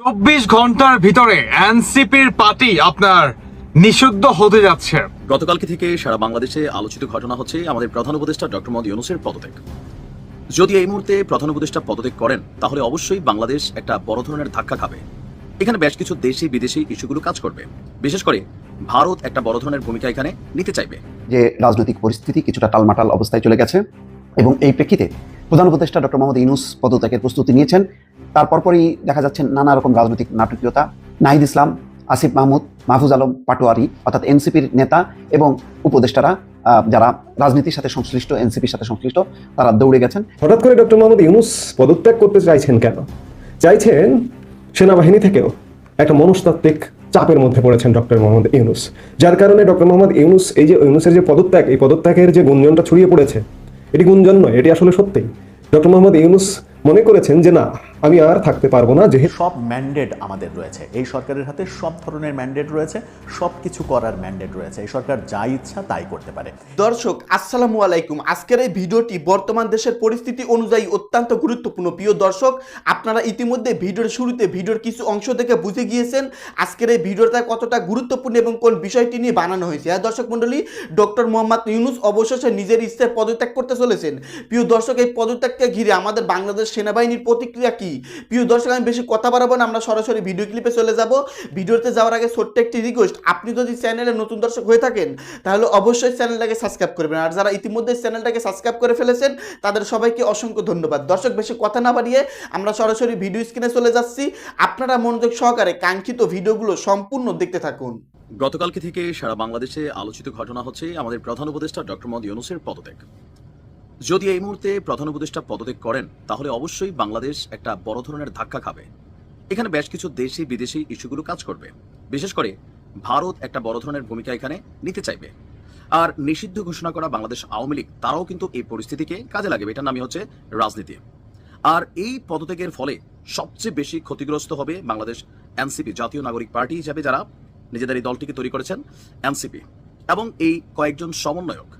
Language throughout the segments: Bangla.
চব্বিশ ঘণ্টার ভিতরে এনসিপির পার্টি আপনার নিষিদ্ধ হতে যাচ্ছে। গতকালকে থেকে সারা বাংলাদেশে আলোচিত ঘটনা হচ্ছে আমাদের প্রধান উপদেষ্টা ডক্টর মোহাম্মদ ইউনুসের পদত্যাগ। যদি এই মুহূর্তে প্রধান উপদেষ্টা পদত্যাগ করেন তাহলে অবশ্যই বাংলাদেশ একটা বড় ধরনের ধাক্কা খাবে। এখানে বেশ কিছু দেশি বিদেশি ইস্যুগুলো কাজ করবে। বিশেষ করে ভারত একটা বড় ধরনের ভূমিকা এখানে নিতে চাইবে। যে রাজনৈতিক পরিস্থিতি কিছুটা টালমাটাল অবস্থায় চলে গেছে এবং এই প্রেক্ষিতে প্রধান উপদেষ্টা ডক্টর মোহাম্মদ ইউনুস পদত্যাগের প্রস্তুতি নিয়েছেন। তারপর পরই দেখা যাচ্ছে নানা রকম রাজনৈতিক নাটকীয়তা। নাহিদ ইসলাম, আসিফ মাহমুদ, মাহফুজ আলম পাটোয়ারি, অর্থাৎ এনসিপির নেতা এবং উপদেষ্টারা যারা রাজনীতির সাথে সংশ্লিষ্ট, এনসিপির সাথে সংশ্লিষ্ট, তারা দৌড়ে গেছেন। হঠাৎ করে ডক্টর মোহাম্মদ ইউনুস পদত্যাগ করতে চাইছেন কেন? চাইছেন সেনাবাহিনী থেকেও একটা মনস্তাত্ত্বিক চাপের মধ্যে পড়েছেন ডক্টর মোহাম্মদ ইউনুস। যার কারণে ডক্টর মোহাম্মদ ইউনুস, এই যে ইউনুসের যে পদত্যাগ, এই পদত্যাগের যে গুঞ্জনটা ছড়িয়ে পড়েছে, এটি গুঞ্জন নয়, এটি আসলে সত্যি। ডক্টর মোহাম্মদ ইউনুস মনে করেছেন যে না আমি আর থাকতে পারব না যেহেতু সব ম্যান্ডেট আমাদের রয়েছে। এই সরকারের হাতে সব ধরনের ম্যান্ডেট রয়েছে সব কিছু করার ম্যান্ডেট রয়েছে। এই সরকার যা ইচ্ছা তাই করতে পারে। দর্শক আসসালামু আলাইকুম। আজকের এই ভিডিওটি বর্তমান দেশের পরিস্থিতি অনুযায়ী অত্যন্ত গুরুত্বপূর্ণ। প্রিয় দর্শক আপনারা ইতিমধ্যে ভিডিওর শুরুতে ভিডিওর কিছু অংশ থেকে বুঝে গিয়েছেন আজকের এই ভিডিওটা কতটা গুরুত্বপূর্ণ এবং কোন বিষয়টি নিয়ে বানানো হয়েছে। হ্যাঁ দর্শক মণ্ডলী ডক্টর মোহাম্মদ ইউনুস অবশেষে নিজের ইচ্ছায় পদত্যাগ করতে চলেছেন। প্রিয় দর্শক এই পদত্যাগকে ঘিরে আমাদের বাংলাদেশ সেনাবাহিনীর প্রতিক্রিয়া কি? প্রিয় দর্শক, আমি বেশি কথা বাড়াবো না, আমরা সরাসরি ভিডিও ক্লিপে চলে যাব। ভিডিওতে যাওয়ার আগে ছোট্ট একটি রিকোয়েস্ট আপনি যদি চ্যানেলে নতুন দর্শক হয়ে থাকেন, তাহলে অবশ্যই চ্যানেলটাকে সাবস্ক্রাইব করবেন। আর যারা ইতিমধ্যে চ্যানেলটাকে সাবস্ক্রাইব করে ফেলেছেন, তাদের সবাইকে অসংখ্য ধন্যবাদ। দর্শক, বেশি কথা না বাড়িয়ে আমরা সরাসরি ভিডিও স্ক্রিনে চলে যাচ্ছি। আপনারা মনোযোগ সহকারে কাঙ্ক্ষিত ভিডিওগুলো সম্পূর্ণ দেখতে থাকুন। গতকালকে থেকে সারা বাংলাদেশে আলোচিত ঘটনা হচ্ছে আমাদের প্রধান উপদেষ্টা ডক্টর মোহাম্মদ ইউনুসের পদত্যাগ। যদি এই মুহূর্তে প্রধান উপদেষ্টা পদত্যাগ করেন, তাহলে অবশ্যই বাংলাদেশ একটা বড় ধরনের ধাক্কা খাবে। এখানে বেশ কিছু দেশি, বিদেশি ইস্যুগুলো কাজ করবে। বিশেষ করে ভারত একটা বড় ধরনের ভূমিকা এখানে নিতে চাইবে। আর নিষিদ্ধ ঘোষণা করা বাংলাদেশ আওয়ামী লীগ, তারাও কিন্তু এই পরিস্থিতিকে কাজে লাগাবে। এটার নামই হচ্ছে রাজনীতি। আর এই পদত্যাগের ফলে সবচেয়ে বেশি ক্ষতিগ্রস্ত হবে বাংলাদেশ এনসিপি, জাতীয় নাগরিক পার্টি হিসাবে যারা নিজেদের এই দলটিকে তৈরি করেছেন, এনসিপি। এবং এই কয়েকজন সমন্বয়ক,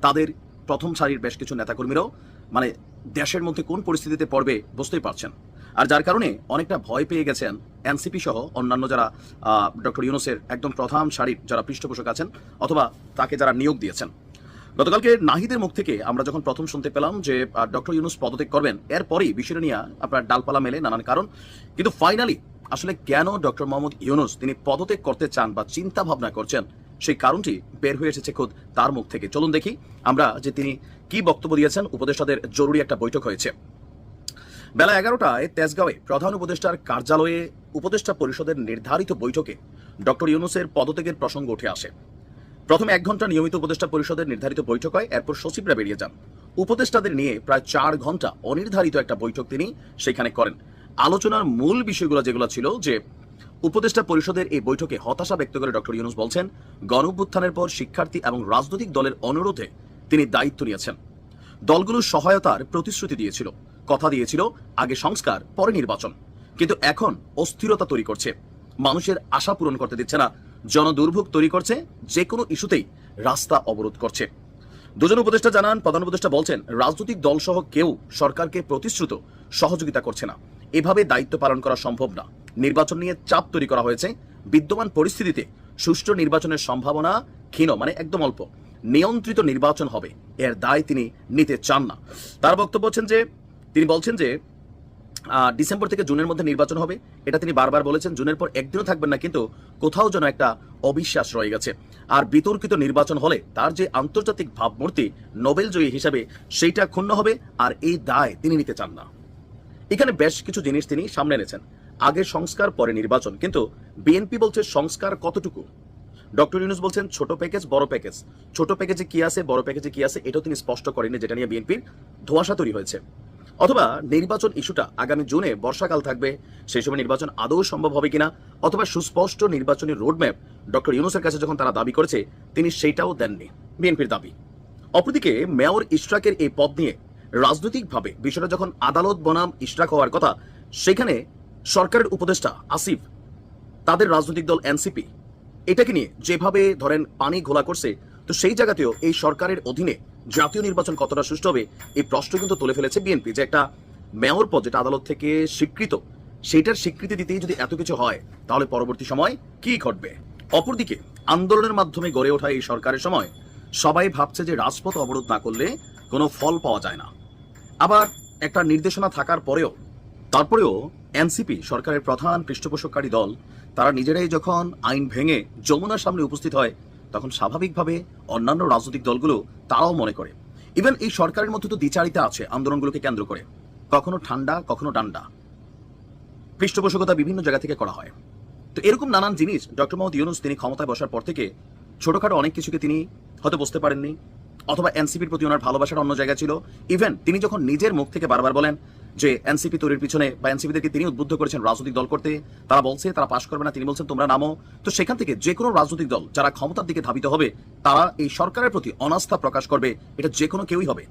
তাদের প্রথম সারির বেশ কিছু নেতাকর্মীরাও মানে দেশের মধ্যে কোন পরিস্থিতিতে পড়বে বুঝতেই পারছেন। আর যার কারণে অনেকটা ভয় পেয়ে গেছেন এনসিপি সহ অন্যান্য যারা ডক্টর ইউনুসের একদম প্রধান সারির যারা পৃষ্ঠপোষক আছেন অথবা তাকে যারা নিয়োগ দিয়েছেন। গতকালকে নাহিদের মুখ থেকে আমরা যখন প্রথম শুনতে পেলাম যে ডক্টর ইউনুস পদত্যাগ করবেন, এরপরই বিষয়টা নিয়ে আপনার ডালপালা মেলে নানান কারণ। কিন্তু ফাইনালি আসলে কেন ডক্টর মোহাম্মদ ইউনুস তিনি পদত্যাগ করতে চান বা চিন্তা ভাবনা করছেন সেই কারণটি বের হয়ে এসেছে খোদ তার মুখ থেকে। চলুন দেখি আমরা যে তিনি কি বক্তব্য দিয়েছেন, উপদেষ্টাদের জরুরি একটা বৈঠক হয়েছে। বেলা এগারোটায় তেজগাঁওয়ে প্রধান উপদেষ্টার কার্যালয়ে উপদেষ্টা পরিষদের নির্ধারিত বৈঠকে ডক্টর ইউনুসের পদত্যাগের প্রসঙ্গ উঠে আসে। প্রথমে এক ঘণ্টা নিয়মিত উপদেষ্টা পরিষদের নির্ধারিত বৈঠক হয়, এরপর সচিবরা বেরিয়ে যান। উপদেষ্টাদের নিয়ে প্রায় চার ঘণ্টা অনির্ধারিত একটা বৈঠক তিনি সেখানে করেন। আলোচনার মূল বিষয়গুলো যেগুলো ছিল যে উপদেষ্টা পরিষদের এই বৈঠকে হতাশা ব্যক্ত করে ডক্টর ইউনুস বলছেন, গণঅভ্যুত্থানের পর শিক্ষার্থী এবং রাজনৈতিক দলের অনুরোধে তিনি দায়িত্ব নিয়েছেন। দলগুলোর সহায়তার প্রতিশ্রুতি দিয়েছিল, কথা দিয়েছিল, আগে সংস্কার, পরে নির্বাচন। কিন্তু এখন অস্থিরতা তৈরি করছে। মানুষের আশা পূরণ করতে দিচ্ছে না। জনদুর্ভোগ তৈরি করছে যে কোনো ইস্যুতেই রাস্তা অবরোধ করছে। দুজন উপদেষ্টা জানান, প্রধান উপদেষ্টা বলছেন, রাজনৈতিক দলসহ কেউ সরকারকে প্রতিশ্রুত সহযোগিতা করছে না। এভাবে দায়িত্ব পালন করা সম্ভব না। নির্বাচন নিয়ে চাপ তৈরি করা হয়েছে। বিদ্যমান পরিস্থিতিতে সুষ্ঠু নির্বাচনের সম্ভাবনা ক্ষীণ মানে একদম অল্প। নিয়ন্ত্রিত নির্বাচন হবে, এর দায় তিনি নিতে চান না। তার বক্তব্য হচ্ছেন যে, তিনি বলছেন যে ডিসেম্বর থেকে জুনের মধ্যে নির্বাচন হবে। এটা তিনি বারবার বলেছেন, জুনের পর একদিনও থাকবেন না, কিন্তু কোথাও যেন একটা অবিশ্বাস রয়ে গেছে। আর বিতর্কিত নির্বাচন হলে তার যে আন্তর্জাতিক ভাবমূর্তি নোবেল জয়ী হিসাবে সেইটা ক্ষুণ্ণ হবে, আর এই দায় তিনি নিতে চান না। এখানে বেশ কিছু জিনিস তিনি সামনে এনেছেন। আগে সংস্কার, পরে নির্বাচন। কিন্তু বিএনপি বলছে সংস্কার কতটুকু? ডক্টর ইউনুস বলছেন ছোট প্যাকেজ, বড় প্যাকেজ। ছোট প্যাকেজে কি আছে, বড় প্যাকেজে কি আছে, এটাও তিনি স্পষ্ট করেননি, যেটা নিয়ে বিএনপির ধোঁয়াশা তৈরি হয়েছে। অথবা নির্বাচন ইস্যুটা আগামী জুনে বর্ষাকাল থাকবে, সেই সময় নির্বাচন আদৌ সম্ভব হবে কিনা, অথবা সুস্পষ্ট নির্বাচনী রোডম্যাপ ডক্টর ইউনুসের কাছে যখন তারা দাবি করেছে, তিনি সেটাও দেননি, বিএনপির দাবি। অপরদিকে মেয়র ইশরাকের এই পদ নিয়ে রাজনৈতিকভাবে বিষয়টা যখন আদালত বনাম ইশরাক হওয়ার কথা, সেখানে সরকারের উপদেষ্টা আসিফ, তাদের রাজনৈতিক দল এনসিপি, এটাকে নিয়ে যেভাবে ধরেন পানি ঘোলা করছে, তো সেই জায়গাতেও এই সরকারের অধীনে জাতীয় নির্বাচন কতটা সুষ্ঠু হবে, এই প্রশ্ন কিন্তু তুলে ফেলেছে বিএনপি যে একটা মেয়র পদ যেটা আদালত থেকে স্বীকৃত সেটার স্বীকৃতি দিতেই যদি এত কিছু হয়, তাহলে পরবর্তী সময় কি ঘটবে? অপরদিকে, আন্দোলনের মাধ্যমে গড়ে ওঠা এই সরকারের সময়, সবাই ভাবছে যে রাজপথ অবরোধ না করলে কোনো ফল পাওয়া যায় না। আবার একটা নির্দেশনা থাকার পরেও, তারপরেও এনসিপি, সরকারের প্রধান পৃষ্ঠপোষককারী দল, তারা নিজেরাই যখন আইন ভেঙে যমুনার সামনে উপস্থিত হয়, তখন স্বাভাবিকভাবে অন্যান্য রাজনৈতিক দলগুলো তারাও মনে করে। ইভেন এই সরকারের মধ্যে তো দ্বিচারিতা আছে, আন্দোলনগুলোকে কেন্দ্র করে। কখনো ঠান্ডা, কখনো ডান্ডা। পৃষ্ঠপোষকতা বিভিন্ন জায়গা থেকে করা হয়। তো এরকম নানান জিনিস, ডক্টর মোহাম্মদ ইউনুস তিনি ক্ষমতায় বসার পর থেকে ছোটখাটো অনেক কিছুকে তিনি হয়তো বুঝতে পারেননি, অথবা এনসিপির প্রতি ওনার ভালোবাসার অন্য জায়গা ছিল। ইভেন তিনি যখন নিজের মুখ থেকে বারবার বলেন যে এনসিপি তৈরির পিছনে বা এনসিপিদেরকে তিনি উদ্বুদ্ধ করেছেন রাজনৈতিক দল করতে, তারা বলছে, তারা পাশ করবে না, তিনি বলছেন, তোমরা নামো। তো সেখান থেকে যে কোনো রাজনৈতিক দল যারা ক্ষমতার দিকে ধাবিত হবে, তারা এই সরকারের প্রতি অনাস্থা প্রকাশ করবে, এটা যে কোনো কেউই হবে।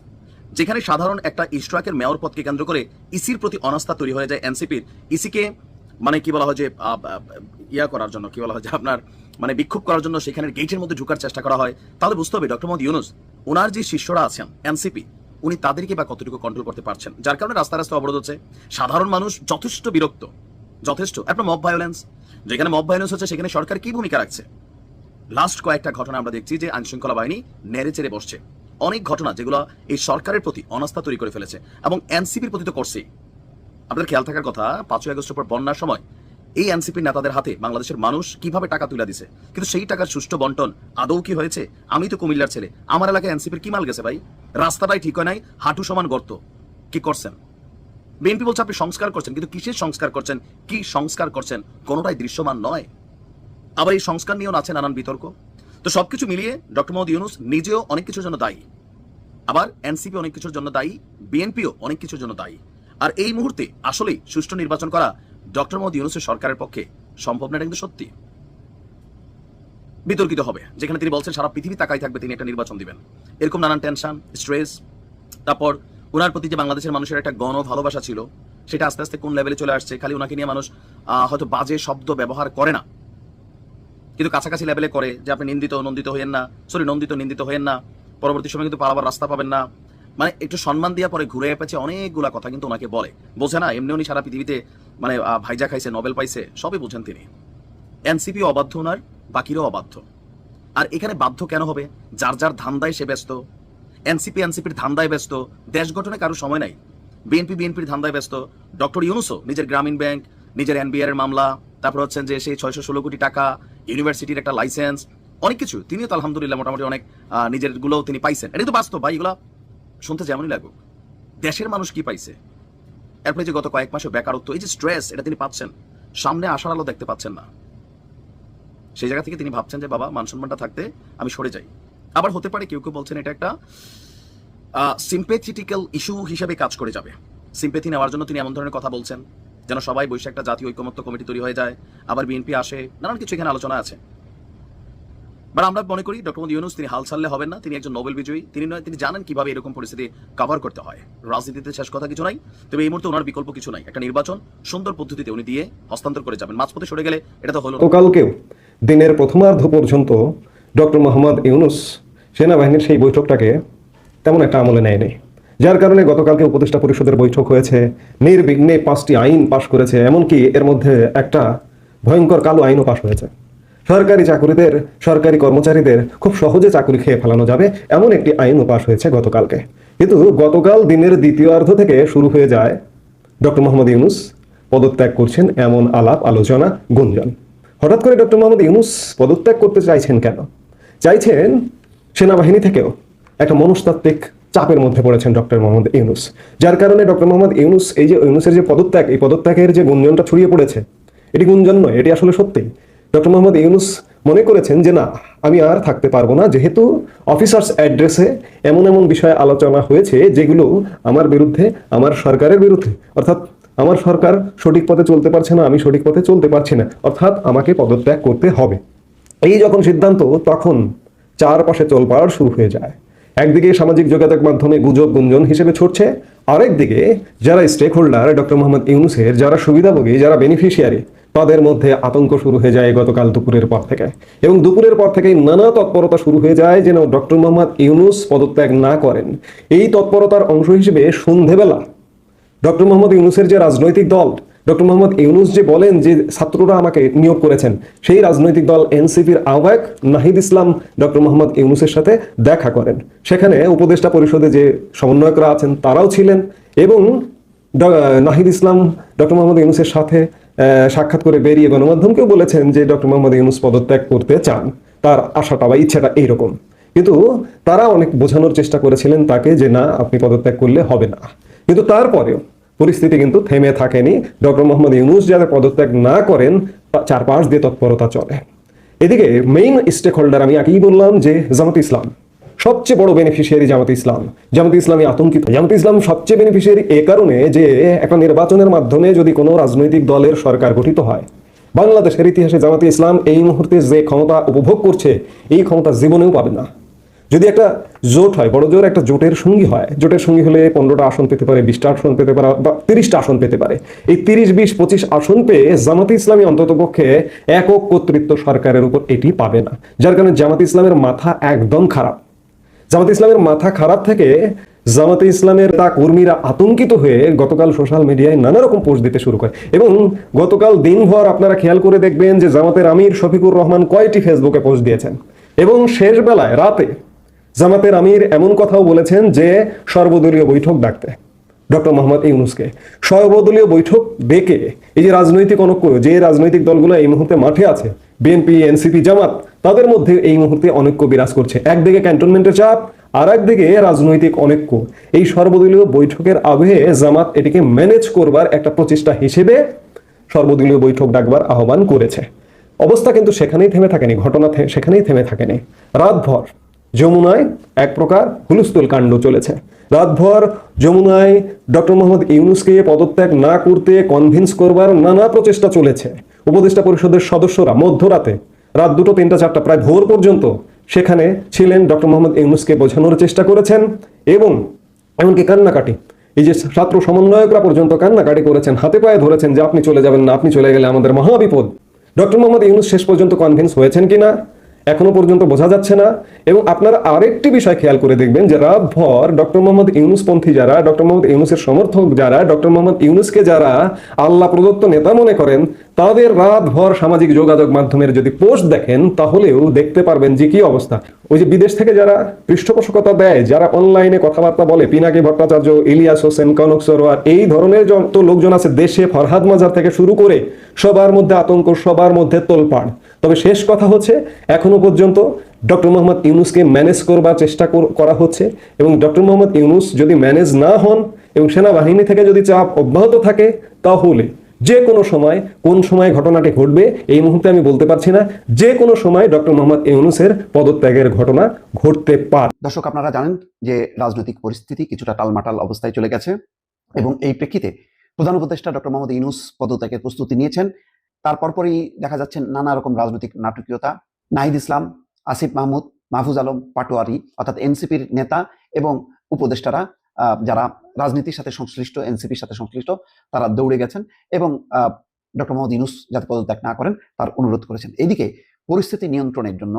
যেখানে সাধারণ একটা ইস্ট্রাকের মেয়র পদকে কেন্দ্র করে ইসির প্রতি অনাস্থা তৈরি হয়ে যায় এনসিপির। ইসিকে মানে কি বলা হয় যে ইয়া করার জন্য, কি বলা হয় যে, আপনার মানে বিক্ষোভ করার জন্য সেখানে গেটের মধ্যে ঢুকার চেষ্টা করা হয়। তাহলে বুঝতে হবে, ডক্টর মোহাম্মদ ইউনুস ওনার যে শিষ্যরা আছেন, এনসিপি উনি তাদেরকে বা কতটুকু কন্ট্রোল করতে পারছেন? যার কারণে রাস্তা রাস্তা অবরোধ হচ্ছে। সাধারণ মানুষ যথেষ্ট বিরক্ত, যথেষ্ট। আপনার মব ভায়োলেন্স যেখানে মব ভায়োলেন্স হচ্ছে, সেখানে সরকার কি ভূমিকা রাখছে? লাস্ট কয়েকটা ঘটনা আমরা দেখছি যে আইন শৃঙ্খলা বাহিনী নেড়ে চেড়ে বসছে। অনেক ঘটনা যেগুলো এই সরকারের প্রতি অনাস্থা তৈরি করে ফেলেছে এবং এনসিপির প্রতি তো করছেই। আপনাদের খেয়াল থাকার কথা, পাঁচই আগস্টের পর বন্যার সময় এই এনসিপির নেতাদের হাতে বাংলাদেশের মানুষ কীভাবে টাকা তুলে দিছে? কিন্তু সেই টাকার সুষ্ঠু বন্টন আদৌ কি হয়েছে? আমি তো কুমিল্লার ছেলে। আমার এলাকায় এনসিপির কি মাল গেছে ভাই? রাস্তাটাই ঠিক হয় নাই, হাঁটু সমান গর্ত। কি করছেন? বিএনপি বলছে আপনি সংস্কার করছেন, কিন্তু কিসের সংস্কার করছেন? কি সংস্কার করছেন? কোনোটাই দৃশ্যমান নয়। আবার এই সংস্কার নিয়েও আছে নানান বিতর্ক। তো সবকিছু মিলিয়ে ডক্টর মোহাম্মদ ইউনুস নিজেও অনেক কিছুর জন্য দায়ী। আবার এনসিপি অনেক কিছুর জন্য দায়ী, বিএনপিও অনেক কিছুর জন্য দায়ী। আর এই মুহূর্তে আসলেই সুষ্ঠু নির্বাচন করা ডক্টর মোহাম্মদ ইউনুসের সরকারের পক্ষে সম্ভব না এটা কিন্তু সত্যি। বিতর্কিত হবে। যেখানে তিনি বলছেন, সারা পৃথিবী তাকাই থাকবে, তিনি একটা নির্বাচন দিবেন। এরকম নানান টেনশন স্ট্রেস তারপর ওনার প্রতি যে বাংলাদেশের মানুষের একটা গণ ভালোবাসা ছিল, সেটা আস্তে আস্তে কোন লেভেলে চলে আসছে, খালি ওনাকে নিয়ে মানুষ হয়তো বাজে শব্দ ব্যবহার করে না। কিন্তু কাছাকাছি লেভেলে করে যে আপনি নিন্দিত, নন্দিত হইয়েন না সরি নন্দিত, নিন্দিত হইয়েন না, পরবর্তী সময় কিন্তু পালাবার রাস্তা পাবেন না। মানে একটু সম্মান দিয়া পরে ঘুরে পেছে অনেকগুলা কথা কিন্তু ওনাকে বলে। বোঝে না, এমনি উনি সারা পৃথিবীতে মানে ভাইজা খাইছে, নোবেল পাইছে, সবই বোঝেন তিনি। এনসিপি অবাধ্য ওনার, বাকিরাও অবাধ্য। আর এখানে বাধ্য কেন হবে? যার যার ধান্দায় সে ব্যস্ত। এনসিপি এনসিপির ধান্দায় ব্যস্ত। দেশ গঠনে কারও সময় নাই। বিএনপি বিএনপির ধান্দায় ব্যস্ত। ডক্টর ইউনুসও নিজের গ্রামীণ ব্যাংক, নিজের এনবিআর এর মামলা, তারপর হচ্ছেন যে সেই ছয়শো ষোলো কোটি টাকা, ইউনিভার্সিটির একটা লাইসেন্স, অনেক কিছু। তিনিও তো আলহামদুলিল্লাহ মোটামুটি অনেক নিজেরগুলো তিনি পাইছেন। এটা তো বাস্তব, ভাই, এগুলা শুনতে যেমনই লাগুক, দেশের মানুষ কি পাইছে? এরপরে যে গত কয়েক মাসে বেকারত্ব, এই যে স্ট্রেস এটা তিনি পাচ্ছেন। সামনে আসার আলো দেখতে পাচ্ছেন না। সেই জায়গা থেকে তিনি ভাবছেন যে, বাবা মান সম্মানটা থাকতে আমি সরে যাই। আবার হতে পারে কেউ কেউ বলছেন, এটা একটা সিম্পেথিটিক্যাল ইস্যু হিসেবে কাজ করে যাবে। সিম্পেথি নেওয়ার জন্য তিনি এমন ধরনের কথা বলছেন, যেন সবাই বসে একটা জাতীয় ঐক্যমত্য কমিটি তৈরি হয়ে যায়, আবার বিএনপি আসে, নানান কিছু এখানে আলোচনা আছে। বাট আমরা মনে করি ডক্টর মোদী ইউনুস তিনি হাল ছাড়লে হবেন না, তিনি একজন নোবেল বিজয়ী, তিনি নয়, তিনি জানেন কীভাবে এরকম পরিস্থিতি কভার করতে হয়। রাজনীতিতে শেষ কথা কিছু নাই, তবে এই মুহূর্তে ওনার বিকল্প কিছু নাই। একটা নির্বাচন সুন্দর পদ্ধতিতে উনি দিয়ে হস্তান্তর করে যাবেন। মাঝপথে সরে গেলে এটা তো হলো না। গতকালকেও দিনের প্রথমার্ধ পর্যন্ত ডক্টর মোহাম্মদ ইউনুস সেনাবাহিনীর সেই বৈঠকটাকে তেমন একটা আমলে নেয়নি। যার কারণে গতকালকে উপদেষ্টা পরিষদের বৈঠক হয়েছে, নির্বিঘ্নে পাঁচটি আইন পাশ করেছে, এমনকি এর মধ্যে একটা ভয়ঙ্কর কালো আইনও পাশ হয়েছে। সরকারি চাকুরিদের, সরকারি কর্মচারীদের খুব সহজে চাকরি খেয়ে ফেলানো যাবে, এমন একটি আইনও পাশ হয়েছে গতকালকে। কিন্তু গতকাল দিনের দ্বিতীয়ার্ধ থেকে শুরু হয়ে যায়। ডক্টর মোহাম্মদ ইউনুস পদত্যাগ করছেন এমন আলাপ, আলোচনা, গুঞ্জন। হঠাৎ করে ডক্টর মোহাম্মদ ইউনুস পদত্যাগ করতে চাইছেন কেন? চাইছেন সেনাবাহিনী থেকেও একটা মনস্তাত্ত্বিক চাপের মধ্যে পড়েছেন ডক্টর মোহাম্মদ ইউনুস। যার কারণে ডক্টর মোহাম্মদ ইউনুস এই যে ইউনুসের যে পদত্যাগ, এই পদত্যাগের যে গুঞ্জনটা ছড়িয়ে পড়েছে, এটি গুঞ্জন নয়, এটি আসলে সত্যি। ডক্টর মোহাম্মদ ইউনুস মনে করেছেন যে না, আমি আর থাকতে পারব না। যেহেতু অফিসার্স অ্যাড্রেসে এমন এমন বিষয়ে আলোচনা হয়েছে, যেগুলো আমার বিরুদ্ধে, আমার সরকারের বিরুদ্ধে, অর্থাৎ আমার সরকার সঠিক পথে চলতে পারছে না, আমি সঠিক পথে চলতে পারছি না, অর্থাৎ আমাকে পদত্যাগ করতে হবে। এই যখন সিদ্ধান্ত, তখন চারপাশে তোলপাড় শুরু হয়ে যায়। একদিকে সামাজিক যোগাযোগ মাধ্যমে গুজব গুঞ্জন হিসেবে ছড়ছে, আরেকদিকে যারা স্টেক হোল্ডার ডক্টর মোহাম্মদ ইউনুসের, যারা সুবিধাভোগী, যারা বেনিফিশিয়ারি তাদের মধ্যে আতঙ্ক শুরু হয়ে যায় গতকাল দুপুরের পর থেকে। এবং দুপুরের পর থেকেই নানা তৎপরতা শুরু হয়ে যায় যেন ডক্টর মোহাম্মদ ইউনুস পদত্যাগ না করেন। এই তৎপরতার অংশ হিসেবে সন্ধেবেলা ডক্টর মোহাম্মদ ইউনুসের যে রাজনৈতিক দল, ডক্টর মোহাম্মদ ইউনুস যে বলেন যে ছাত্ররা আমাকে নিয়োগ করেছেন, সেই রাজনৈতিক দল এনসিপির আহ্বায়ক নাহিদ ইসলাম ডক্টর মোহাম্মদ ইউনুসের সাথে দেখা করেন। সেখানে উপদেষ্টা পরিষদে যে সমন্বয়করা আছেন তারাও ছিলেন এবং নাহিদ ইসলাম, ডক্টর মোহাম্মদ ইউনুসের সাথে সাক্ষাৎ করে বেরিয়ে গণমাধ্যমকেও বলেছেন যে ডক্টর মোহাম্মদ ইউনুস পদত্যাগ করতে চান। তার আশাটা বা ইচ্ছাটা এইরকম। কিন্তু তারা অনেক বোঝানোর চেষ্টা করেছিলেন তাকে যে, না, আপনি পদত্যাগ করলে হবে না। কিন্তু তারপরেও পরিস্থিতি কিন্তু থেমে থাকেনি। ডক্টর মোহাম্মদ ইউনুস যাতে পদত্যাগ না করেন চারপাশ দিয়ে তৎপরতা চলে। এদিকে মেইন স্টেক হোল্ডার আমি আগেই বললাম যে, জামাত ইসলাম। সবচেয়ে বড় বেনিফিশিয়ারি জামাত ইসলাম। জামাত ইসলামী আতঙ্কিত। জামাত ইসলাম সবচেয়ে বেনিফিশিয়ারি এ কারণে যে একটা নির্বাচনের মাধ্যমে যদি কোনো রাজনৈতিক দলের সরকার গঠিত হয়, বাংলাদেশের ইতিহাসে জামাতে ইসলাম এই মুহূর্তে যে ক্ষমতা উপভোগ করছে, এই ক্ষমতা জীবনেও পাবে না। যদি একটা জোট হয়, বড় জোর একটা জোটের সঙ্গী হয়, জোটের সঙ্গী হলে পনেরোটা আসন পেতে পারে, বিশটা আসন পেতে পারে, বা তিরিশটা আসন পেতে পারে। এই তিরিশ, বিশ, পঁচিশ আসন পেয়ে জামাতে ইসলামী অন্তত পক্ষে একক কর্তৃত্ব সরকারের উপর এটি পাবে না। যার কারণে জামাতে ইসলামের মাথা একদম খারাপ। জামাতে ইসলামের মাথা খারাপ থেকে জামাতে ইসলামের তা কর্মীরা আতঙ্কিত হয়ে গতকাল সোশ্যাল মিডিয়ায় নানা রকম পোস্ট দিতে শুরু করে। এবং গতকাল দিনভর আপনারা খেয়াল করে দেখবেন যে জামাতের আমির শফিকুর রহমান কয়টি ফেসবুকে পোস্ট দিয়েছেন। এবং শেষ বেলায় রাতে জামাতের আমির এমন কথাও বলেছেন যে সর্বদলীয় বৈঠক ডাকতে। ডক্টর মোহাম্মদ ইউনুসকে। সর্বদলীয় বৈঠক ডেকে এই যে রাজনৈতিক অনৈক্য, যে রাজনৈতিক দলগুলো এই মুহূর্তে মাঠে আছে, বিএনপি, এনসিপি, জামাত, তাদের মধ্যে এই মুহূর্তে অনৈক্য বিরাজ করছে। একদিকে ক্যান্টনমেন্টের চাপ আর একদিকে রাজনৈতিক অনৈক্য। এই সর্বদলীয় বৈঠকের আবহে জামাত এটিকে ম্যানেজ করবার একটা প্রচেষ্টা হিসেবে সর্বদলীয় বৈঠক ডাকবার আহ্বান করেছে। অবস্থা কিন্তু সেখানেই থেমে থাকেনি, ঘটনা সেখানেই থেমে থাকেনি। রাতভর যমুনায় এক প্রকার হুলস্থুল কাণ্ড চলেছে। রাতভর যমুনায় ডক্টর মোহাম্মদ ইউনুসকে পদত্যাগ না করতে কনভিন্স করবার নানা প্রচেষ্টা চলেছে। উপদেষ্টা পরিষদের সদস্যরা মধ্যরাতে রাত দুটো তিনটা চারটা প্রায় ভোর পর্যন্ত সেখানে ছিলেন ডক্টর মোহাম্মদ ইউনুসকে বোঝানোর চেষ্টা করেছেন এবং এমনকি কান্নাকাটি। এই যে ছাত্র সমন্বয়করা পর্যন্ত কান্নাকাটি করেছেন, হাতে পায়ে ধরেছেন যে আপনি চলে যাবেন না, আপনি চলে গেলে আমাদের মহাবিপদ। ডক্টর মোহাম্মদ ইউনুস শেষ পর্যন্ত কনভিন্স হয়েছেন কিনা? এখনও পর্যন্ত বোঝা যাচ্ছে না। এবং আপনারা আরেকটি বিষয় খেয়াল করে দেখবেন যে রাতভর ডক্টর মোহাম্মদ ইউনুসপন্থী যারা, ডক্টর মোহাম্মদ ইউনুসের সমর্থক যারা, ডক্টর মোহাম্মদ ইউনুসকে যারা আল্লাহ প্রদত্ত নেতা মনে করেন, তাদের রাতভর সামাজিক যোগাযোগ মাধ্যমের যদি পোস্ট দেখেন, তাহলেও দেখতে পারবেন যে কি অবস্থা। ওই যে বিদেশ থেকে যারা পৃষ্ঠপোষকতা দেয়, যারা অনলাইনে কথাবার্তা বলে, পিনাকি ভট্টাচার্য, ইলিয়াস হোসেন, কনক সরোয়ার, এই ধরনের যত লোকজন আছে দেশে ফরহাদ মাজার থেকে শুরু করে সবার মধ্যে আতঙ্ক, সবার মধ্যে তোলপাড়। তবে শেষ কথা হচ্ছে, এখনও পর্যন্ত ডক্টর মোহাম্মদ ইউনুসকে ম্যানেজ করবার চেষ্টা করা হচ্ছে এবং ডক্টর মোহাম্মদ ইউনুস যদি ম্যানেজ না হন এবং সেনাবাহিনী থেকে যদি চাপ অব্যাহত থাকে, তাহলে যে কোনো সময় কোন সময় ঘটনাটি ঘটবে, এই মুহূর্তে আমি বলতে পারছি না, যে কোনো সময় ডক্টর মোহাম্মদ ইউনুসের পদত্যাগের ঘটনা ঘটতে পারে। দর্শক, আপনারা জানেন যে রাজনৈতিক পরিস্থিতি কিছুটা টালমাটাল অবস্থায় চলে গেছে এবং এই প্রেক্ষিতে প্রধান উপদেষ্টা ডক্টর মোহাম্মদ ইউনুস পদত্যাগের প্রস্তুতি নিয়েছেন। তারপর পরই দেখা যাচ্ছে নানা রকম রাজনৈতিক নাটকীয়তা। নাহিদ ইসলাম আসিফ মাহমুদ, মাহফুজ আলম পাটোয়ারি অর্থাৎ এনসিপির নেতা এবং উপদেষ্টারা যারা রাজনীতির সাথে সংশ্লিষ্ট, এনসিপির সাথে সংশ্লিষ্ট, তারা দৌড়ে গেছেন এবং ডক্টর মোহাম্মদ ইউনুস যাতে পদত্যাগ না করেন, তার অনুরোধ করেছেন। এদিকে পরিস্থিতি নিয়ন্ত্রণের জন্য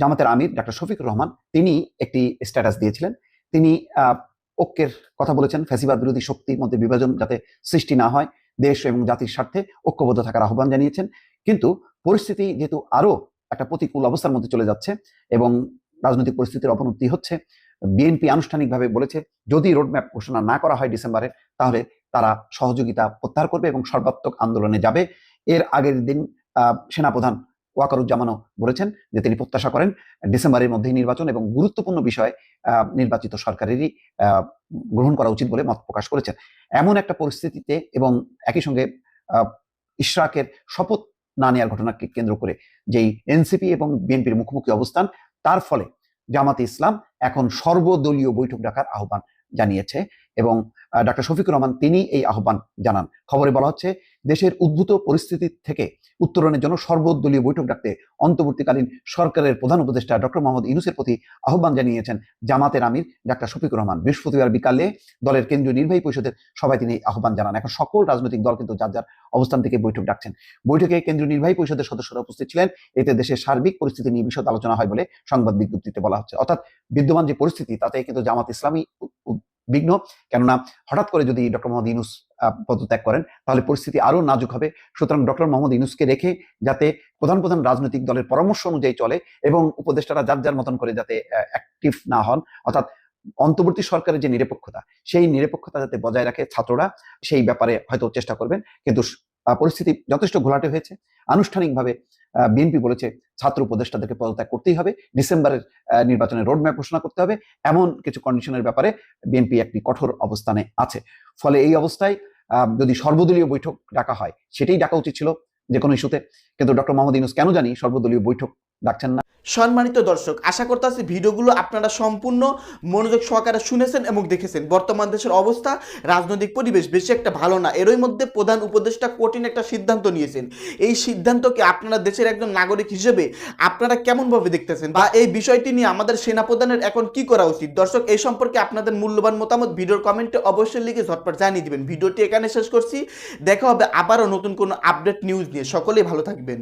জামাতের আমির ডাক্তার শফিকুর রহমান, তিনি একটি স্ট্যাটাস দিয়েছিলেন। তিনি ঐক্যের কথা বলেছেন, ফ্যাসিবাদ বিরোধী শক্তির মধ্যে বিভাজন যাতে সৃষ্টি না হয়, দেশ এবং জাতির স্বার্থে ঐক্যবদ্ধ থাকার আহ্বান জানিয়েছেন। কিন্তু পরিস্থিতি যেহেতু আরও একটা প্রতিকূল অবস্থার মধ্যে চলে যাচ্ছে এবং রাজনৈতিক পরিস্থিতির অবনতি হচ্ছে। বিএনপি আনুষ্ঠানিকভাবে বলেছে, যদি রোডম্যাপ ঘোষণা না করা হয় ডিসেম্বরে, তাহলে তারা সহযোগিতা প্রত্যাহার করবে এবং সর্বাত্মক আন্দোলনে যাবে। এর আগের দিন সেনাপ্রধান ওয়াকারুজ্জামানও বলেছেন যে তিনি প্রত্যাশা করেন ডিসেম্বরের মধ্যেই নির্বাচন এবং গুরুত্বপূর্ণ বিষয়ে নির্বাচিত সরকারেরই গ্রহণ করা উচিত বলে মত প্রকাশ করেছেন। এমন একটা পরিস্থিতিতে এবং একই সঙ্গে ইশরাকের শপথ না নেওয়ার ঘটনাকে কেন্দ্র করে যেই এনসিপি এবং বিএনপির মুখোমুখি অবস্থান, তার ফলে জামাতে ইসলাম এখন সর্বদলীয় বৈঠক ডাকার আহ্বান জানিয়েছে। এবং ডাক্তার শফিকুর রহমান তিনি এই আহ্বান জানান। খবরে বলা হচ্ছে, দেশের উদ্ভূত পরিস্থিতি থেকে উত্তরণের জন্য সর্বদলীয় বৈঠক ডাকতে অন্তর্বর্তীকালীন সরকারের প্রধান উপদেষ্টা ডক্টর মোহাম্মদ ইউনুসের প্রতি আহ্বান জানিয়েছেন জামাতের আমির ডাক্তার শফিকুর রহমান। বৃহস্পতিবার বিকালে দলের কেন্দ্রীয় নির্বাহী পরিষদের সবাই তিনি আহ্বান জানান। এখন সকল রাজনৈতিক দল কিন্তু যার যার অবস্থান থেকে বৈঠক ডাকছেন। বৈঠকে কেন্দ্রীয় নির্বাহী পরিষদের সদস্যরা উপস্থিত ছিলেন। এতে দেশের সার্বিক পরিস্থিতি নিয়ে বিশদ আলোচনা হয় বলে সংবাদ বিজ্ঞপ্তিতে বলা হচ্ছে। অর্থাৎ বিদ্যমান যে পরিস্থিতি তাতে কিন্তু জামাত ইসলামী বিঘ্ন। কেননা হঠাৎ করে যদি ডক্টর মোহাম্মদ ইউনুস পদত্যাগ করেন, তাহলে পরিস্থিতি আরও নাজুক হবে। সুতরাং ডক্টর মোহাম্মদ ইউনুসকে রেখে যাতে প্রধান প্রধান রাজনৈতিক দলের পরামর্শ অনুযায়ী চলে এবং উপদেষ্টারা যার যার মতন করে যাতে অ্যাক্টিভ না হন, অর্থাৎ অন্তর্বর্তী সরকারের যে নিরপেক্ষতা, সেই নিরপেক্ষতা যাতে বজায় রাখে ছাত্ররা, সেই ব্যাপারে হয়তো চেষ্টা করবেন। কিন্তু পরিস্থিতি যথেষ্ট ঘোলাটে হয়েছে। আনুষ্ঠানিকভাবে বিএনপি বলেছে, ছাত্র উপদেষ্টাদেরকে পদত্যাগ করতেই হবে। ডিসেম্বরের নির্বাচনের রোডম্যাপ ঘোষণা করতে হবে। এমন কিছু কন্ডিশনের ব্যাপারে বিএনপি একটি কঠোর অবস্থানে আছে। ফলে এই অবস্থায় যদি সর্বদলীয় বৈঠক ডাকা হয়, সেটাই ডাকা উচিত ছিল যে কোনো ইস্যুতে কিন্তু ডক্টর মোহাম্মদ ইউনুস কেন জানি সর্বদলীয় বৈঠক ডাকছেন না। সম্মানিত দর্শক, আশা করতেছি ভিডিওগুলো আপনারা সম্পূর্ণ মনোযোগ সহকারে শুনেছেন এবং দেখেছেন। বর্তমান দেশের অবস্থা, রাজনৈতিক পরিবেশ বেশি একটা ভালো না, এরই মধ্যে প্রধান উপদেষ্টা কঠিন একটা সিদ্ধান্ত নিয়েছেন। এই সিদ্ধান্তকে আপনারা দেশের একজন নাগরিক হিসেবে আপনারা কেমনভাবে দেখতেছেন বা এই বিষয়টি নিয়ে আমাদের সেনাপ্রধানের এখন কি করা উচিত? দর্শক, এই সম্পর্কে আপনাদের মূল্যবান মতামত ভিডিওর কমেন্টে অবশ্যই লিখে ঝটপট জানিয়ে দিবেন। ভিডিওটি এখানে শেষ করছি। দেখা হবে আবারও নতুন কোনো আপডেট নিউজ নিয়ে। সকলেই ভালো থাকবেন।